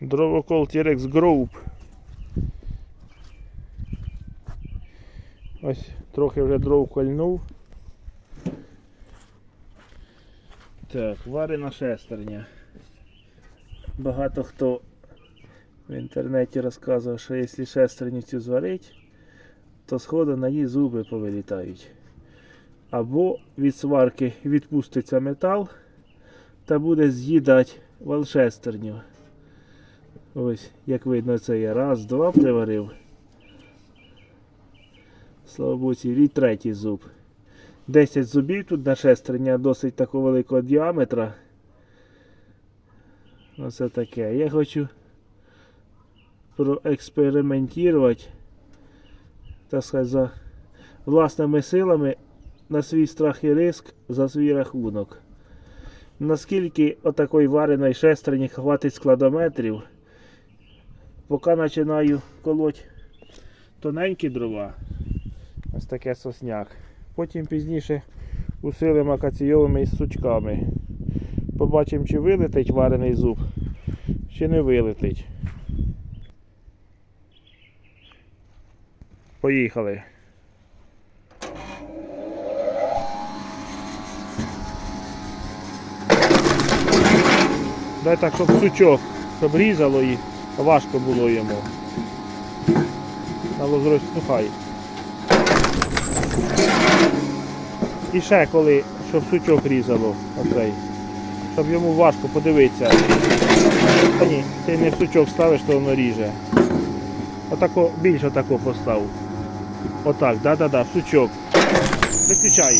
Дровокол T-Rex Group. Ось трохи вже дров кольнув. Так, варена шестерня. Багато хто в інтернеті розказував, що якщо шестерню цю зварить, то сходу на її зуби повилітають. Або від сварки відпуститься метал та буде з'їдати валшестерню. Ось, як видно, це я раз, два приварив. Слава Богу, і третій зуб. 10 зубів тут на шестерня досить такого великого діаметра. Оце таке. Я хочу проекспериментувати, так сказати, за власними силами на свій страх і риск за свій рахунок. Наскільки отакої вареної шестерні хватить складометрів, поки починаю колоть тоненькі дрова, ось таке сосняк. Потім пізніше усилимо акаційовими із сучками. Побачимо, чи вилетить варений зуб, чи не вилетить. Поїхали. Дай так, щоб сучок, щоб різало і важко було йому. Надо зробити, ну хай. І ще коли, щоб сучок різало, оцей. Щоб йому важко подивитися. Та ні, ти не в сучок ставиш, то воно ріже. Отако, більше отако постав. Отак, да-да-да, сучок. Виключай.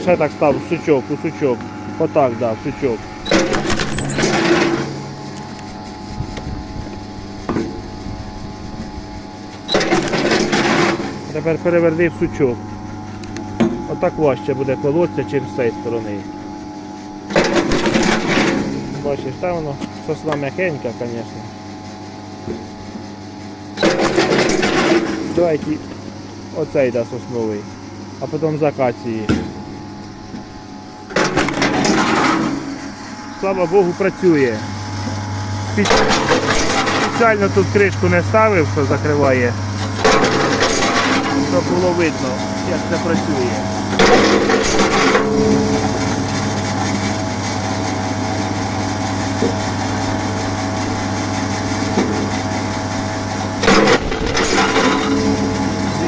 Ще так став, в сучок, у сучок. Отак, да, в сучок. Тепер переверни в сучок. Отак важче буде колоться, чим з цієї сторони. Бачиш, там воно сосна м'якенька, звісно. Давайте оцей да сосновий, а потім з акації. Слава Богу, працює. Спеціально тут кришку не ставив, що закриває щоб було видно, як це працює.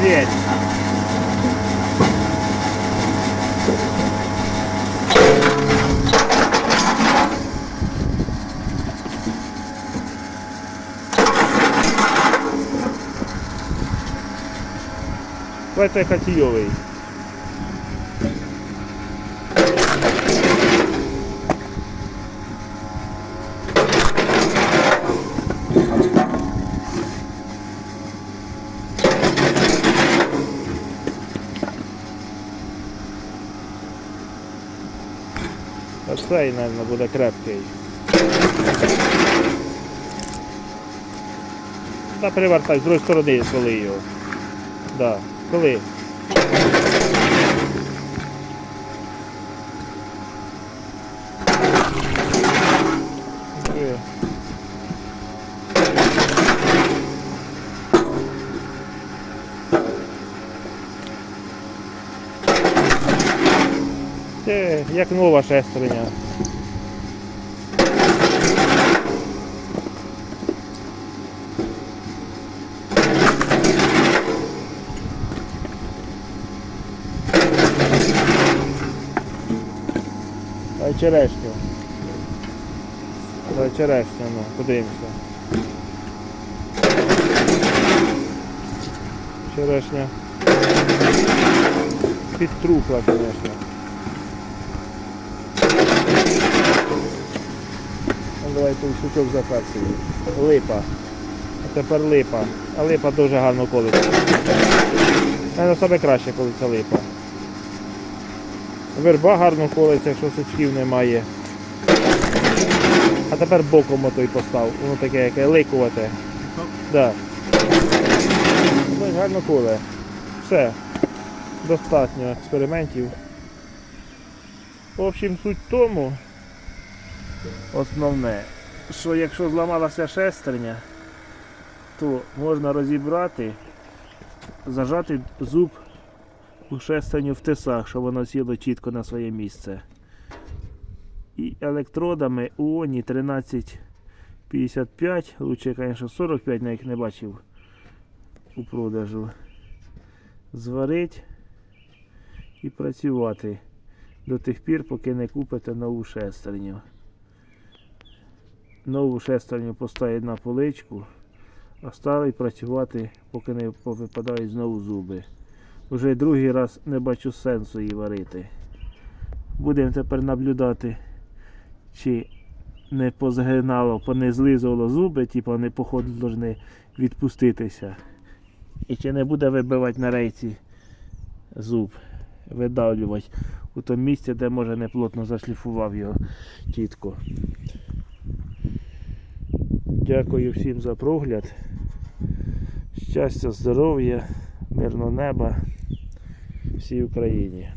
Зверь. Давайте хатійовий. Оцей, мабуть, буде крепкий. Та перевертай, з другої сторони коли його. Да. Коли? Е. Це як нова шестерня. Черешню. Дай черешню, ну, подивимося. Черешня. Підтрухла, звісно. Ну, давай той сучок закацію. Липа. А тепер липа. А липа дуже гарно колиться. Це саме краще колиться липа. Верба гарно колиться, якщо сучків немає. А тепер боком отой постав. Воно таке яке ликувате. Да. Ось гарно коле. Все. достатньо експериментів. В общем, суть в тому, основне, що якщо зламалася шестерня, то можна розібрати, зажати зуб у шестерню в тисах, щоб воно сіло чітко на своє місце. І електродами УОНі 1355, лучше, звісно, 45, на їх не бачив у продажу. Зварить і працювати до тих пір, поки не купите нову шестерню. Нову шестерню поставить на поличку, а старий працювати, поки не повипадають знову зуби. Уже другий раз не бачу сенсу її варити. Будемо тепер наблюдати, чи не позгинало, понезлизувало зуби, типу вони походу повинні відпуститися. І чи не буде вибивати на рейці зуб, видавлювати у тому місці, де може неплотно зашліфував його тітко. Дякую всім за прогляд. Щастя, здоров'я, мирного неба всій Україні.